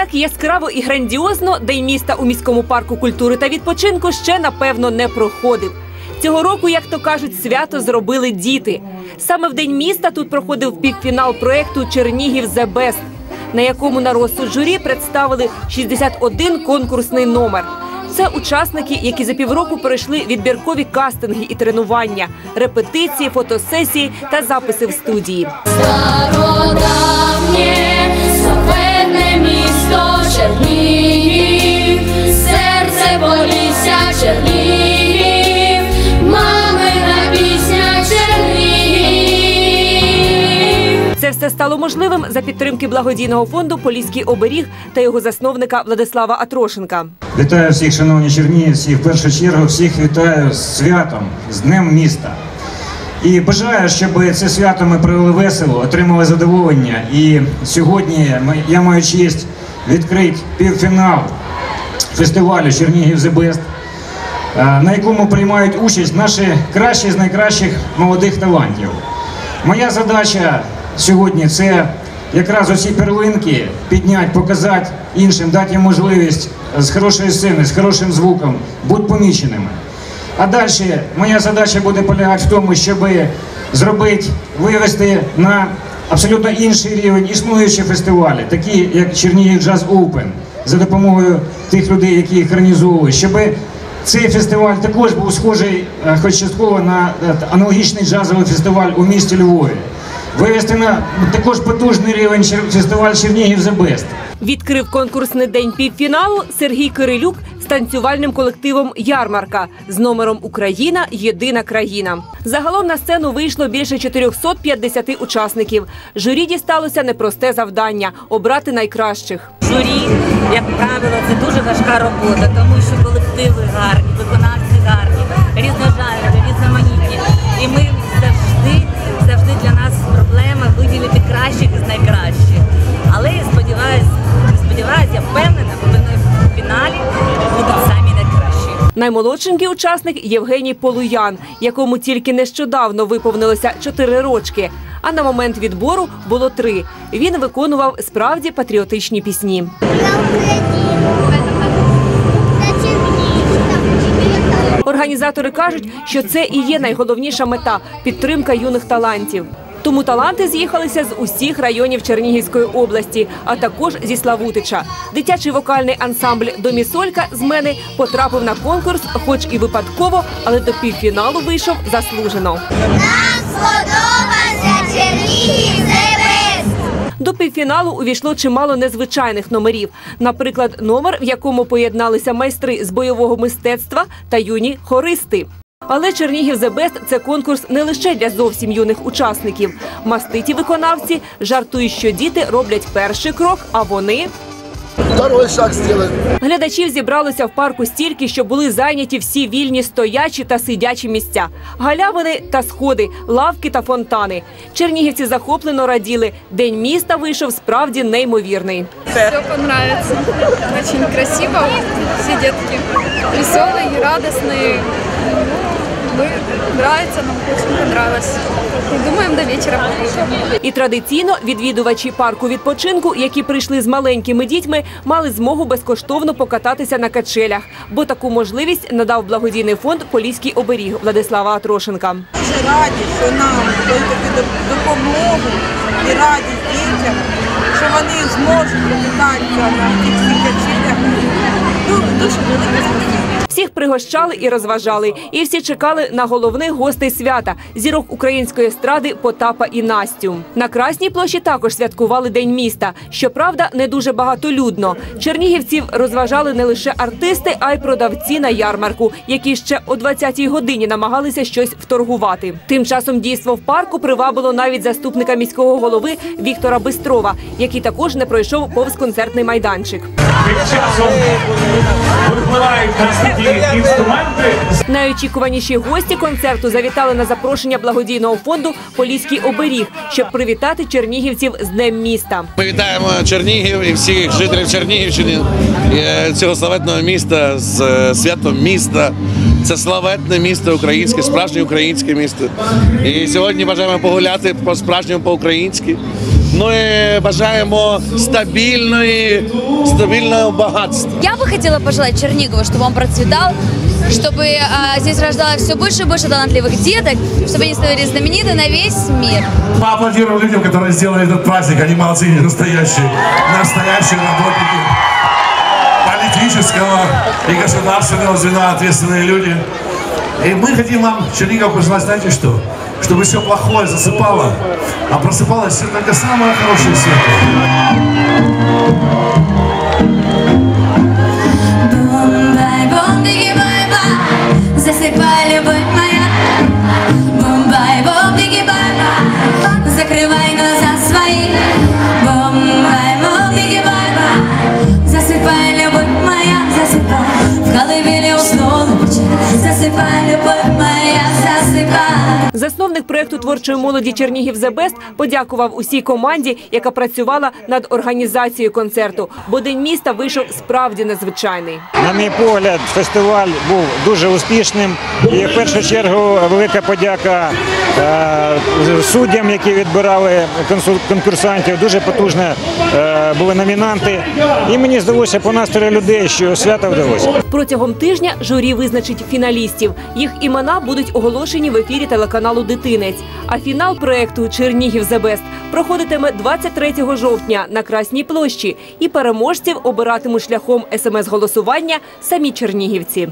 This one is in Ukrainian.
Так яскраво і грандіозно День міста у міському парку культури та відпочинку ще напевно не проходив. Цього року, як то кажуть, свято зробили діти. Саме в день міста тут проходив півфінал проекту Чернігів The Best, на якому на розсуд журі представили 61 конкурсний номер. Це учасники, які за півроку пройшли відбіркові кастинги і тренування, репетиції, фотосесії та записи в студії. Стародавнє Це все стало можливим за підтримки благодійного фонду Поліський оберіг та його засновника Владислава Атрошенка. Вітаю всіх, шановні чернігівці. В першу чергу всіх вітаю з святом, з Днем міста. І бажаю, щоб це свято ми провели весело, отримали задоволення. І сьогодні ми- я маю честь відкрити півфінал фестивалю Чернігів The Best, е, на якому приймають участь наші кращі з найкращих молодих талантів. Моя задача сьогодні це якраз усі перлинки підняти, показати іншим, дати їм можливість з хорошої сцени, з хорошим звуком, бути поміченими. А далі моя задача буде полягати в тому, щоб зробити, вивести на абсолютно інший рівень існуючі фестивалі, такі як Чернігів Джаз Open, за допомогою тих людей, які їх організовують, щоб цей фестиваль також був схожий, е, хоч частково на е, аналогічний джазовий фестиваль у місті Львові. Вивести на також потужний рівень фестиваль Чернігів The Best. Відкрив конкурсний день півфіналу Сергій Кирилюк з танцювальним колективом Ярмарка з номером Україна єдина країна. Загалом на сцену вийшло більше 450 учасників. Журі дісталося непросте завдання обрати найкращих. журі, як правило, це дуже важка робота, тому що колективи гарні, Наймолодшенький учасник Євгеній Полуян, якому тільки нещодавно виповнилося 4 рочки. А на момент відбору було три. Він виконував справді патріотичні пісні. Організатори кажуть, що це і є найголовніша мета підтримка юних талантів. Тому таланти з'їхалися з усіх районів Чернігівської області, а також зі Славутича. Дитячий вокальний ансамбль Домісолька з мене потрапив на конкурс, хоч і випадково, але до півфіналу вийшов заслужено. Нам сподобався Чернігів До півфіналу увійшло чимало незвичайних номерів. Наприклад, номер, в якому поєдналися майстри з бойового мистецтва та юні хористи. Але Чернігів The Best – це конкурс не лише для зовсім юних учасників. Маститі виконавці жартують, що діти роблять перший крок, а вони Второй шаг сделаем. Глядачів зібралося в парку стільки, що були зайняті всі вільні стоячі та сидячі місця, галявини та сходи, лавки та фонтани. Чернігівці захоплено раділи. День міста вийшов справді неймовірний. Все понравится. Очень красиво. Все детки веселые и радостные. Мы нравится, нам очень понравилось. И думаем, до вечера побудем. І традиційно відвідувачі парку відпочинку, які прийшли з маленькими дітьми, мали змогу безкоштовно покататися на качелях, бо таку можливість надав благодійний фонд Поліський оберіг Владислава Атрошенка. дуже раді, що нам дають таку допомогу і радість дітям, що вони зможуть покататися на цих качелях. Ну, дуже спасибі. Всіх пригощали і розважали, і всі чекали на головних гостей свята зірок української естради Потапа і Настю. На Красній площі також святкували День міста. Щоправда, не дуже багатолюдно. Чернігівців розважали не лише артисти, а й продавці на ярмарку, які ще о 20-й годині намагалися щось вторгувати. Тим часом дійство в парку привабило навіть заступника міського голови Віктора Бистрова, який також не пройшов повз концертний майданчик. Тим часом випливають такі інструменти. Найочікуваніші гості концерту завітали на запрошення благодійного фонду Поліський оберіг, щоб привітати чернігівців з Днем міста. Ми вітаємо Чернігів і всіх жителів Чернігівщини е, цього славетного міста з е, святом міста. Це славетне місто українське, справжнє українське місто. І сьогодні бажаємо погуляти по справжньому по-українськи. Ну і бажаємо стабільної, стабільного багатства. Я бы хотела пожелать Чернигову, чтобы он процветал, чтобы а, здесь рождалось все больше и больше талантливых деток, чтобы они становились знамениты на весь мир. Поаплодируем людям, которые сделали этот праздник. Они молодцы, они настоящие, настоящие работники Политического и государственного звена, ответственные люди. И мы хотим вам, Чернигов, пожелать, знаете что? Чтобы все плохое засыпало, а просыпалось все только самое хорошее светлое. Засновник проекту творчої молоді Чернігів «The Best» подякував усій команді, яка працювала над організацією концерту. Бо день міста вийшов справді незвичайний. На мій погляд, фестиваль був дуже успішним. І в першу чергу велика подяка е, суддям, які відбирали конкурсантів. Дуже потужно е, були номінанти. І мені здалося по настрою людей, що свято вдалося. Протягом тижня журі визначить фіналістів. Їх імена будуть оголошені в ефірі телеканалу Дитинець. А фінал проекту Чернігів за Бест проходитиме 23 жовтня на Красній площі. І переможців обиратимуть шляхом смс-голосування самі чернігівці.